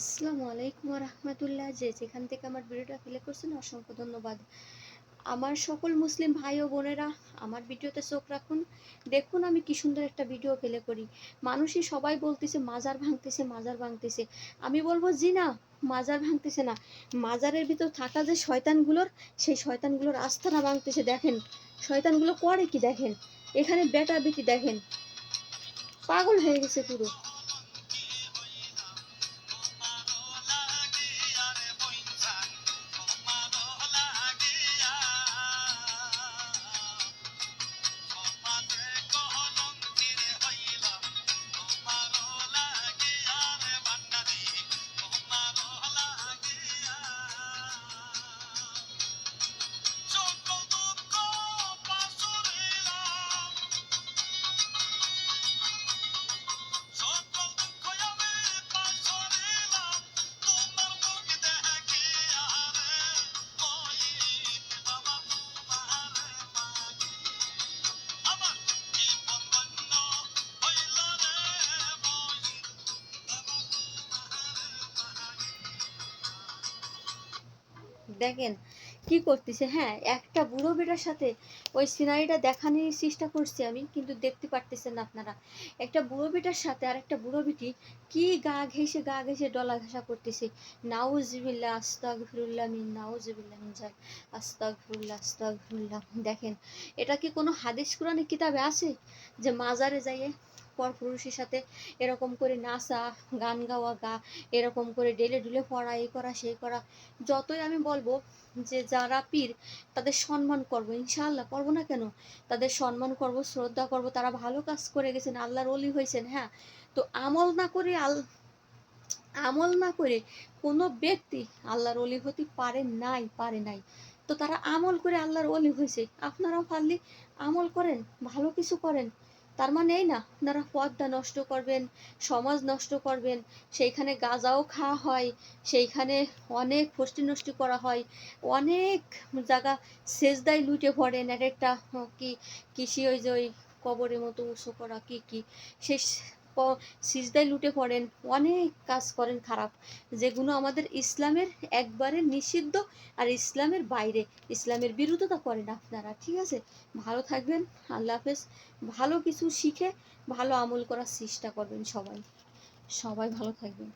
আসসালামু আলাইকুম রহমতুল্লাহ যে যেখান থেকে আমার ভিডিওটা প্লে করছেন, অসংখ্য ধন্যবাদ। আমার সকল মুসলিম ভাই ও বোনেরা, আমার ভিডিওতে চোখ রাখুন। দেখুন আমি কি সুন্দর একটা ভিডিও প্লে করি। মানুষই সবাই বলতেছে, মাজার ভাঙতেছে মাজার ভাঙতেছে। আমি বলব, জি না, মাজার ভাঙতেছে না। মাজারের ভিতর থাকা যে শয়তানগুলোর, সেই শয়তানগুলোর আস্থানা ভাঙতেছে। দেখেন, শয়তানগুলো করে কি দেখেন? এখানে বেটা বেটি দেখেন। পাগল হয়ে গেছে পুরো। দেখেন কি করতেছে? হ্যাঁ একটা বুড়ো বেটার সাথে ওই সিনারিটা দেখানোর চেষ্টা করছি আমি, কিন্তু দেখতে পারতেছেন আপনারা। একটা বুড়ো বেটার সাথে আর একটা বুড়ো বেটি কি গা ঘেসে গা ঘেসে ডলা ঘেসা করতেছে। নাউজবিল্লা আস্তাগফিরুল্লাহ মিন, নাউজবিল্লাহ মিন জাল, আস্তাগফিরুল্লাহ আস্তাগফিরুল্লাহ দেখেন, এটা কি কোনো হাদিস কোরআনে কিতাবে আছে? যে মাজারে যাইয়ে পরপুরুষের সাথে এরকম করে নাচা, গান গাওয়া, গা, এরকম করে ডেলে ডুলে পড়া এই করা সেই করা, যতই আমি বলব যে যারা পীর, তাদের সম্মান করব, ইনশাআল্লাহ করব না কেন? তাদের সম্মান করব, শ্রদ্ধা করব, তারা ভালো কাজ করে গেছেন, আল্লাহর অলি হয়েছেন হ্যাঁ? তো আমল না করে আল, আমল না করে কোনো ব্যক্তি আল্লাহর অলি হতে পারে নাই পারে নাই। তো তারা আমল করে আল্লাহর অলি হয়েছে। আপনারাও পারলে আমল করেন, ভালো কিছু করেন। তার মানে এই না, আপনারা পর্দা নষ্ট করবেন, সমাজ নষ্ট করবেন, সেইখানে গাঁজাও খাওয়া হয়, সেইখানে অনেক ফষ্টি নষ্টি করা হয়, অনেক জায়গা সেজদায় লুটে পড়েন এক একটা কি কৃষি ওই যে ওই কবরের মতো উঁচু করা, কি কি সে সিজদায় লুটে পড়েন, অনেক কাজ করেন খারাপ, যেগুলো আমাদের ইসলামের একবারে নিষিদ্ধ আর ইসলামের বাইরে, ইসলামের বিরুদ্ধতা করেন আপনারা, ঠিক আছে? ভালো থাকবেন, আল্লাহ হাফেজ, ভালো কিছু শিখে ভালো আমল করার চেষ্টা করবেন সবাই সবাই ভালো থাকবেন।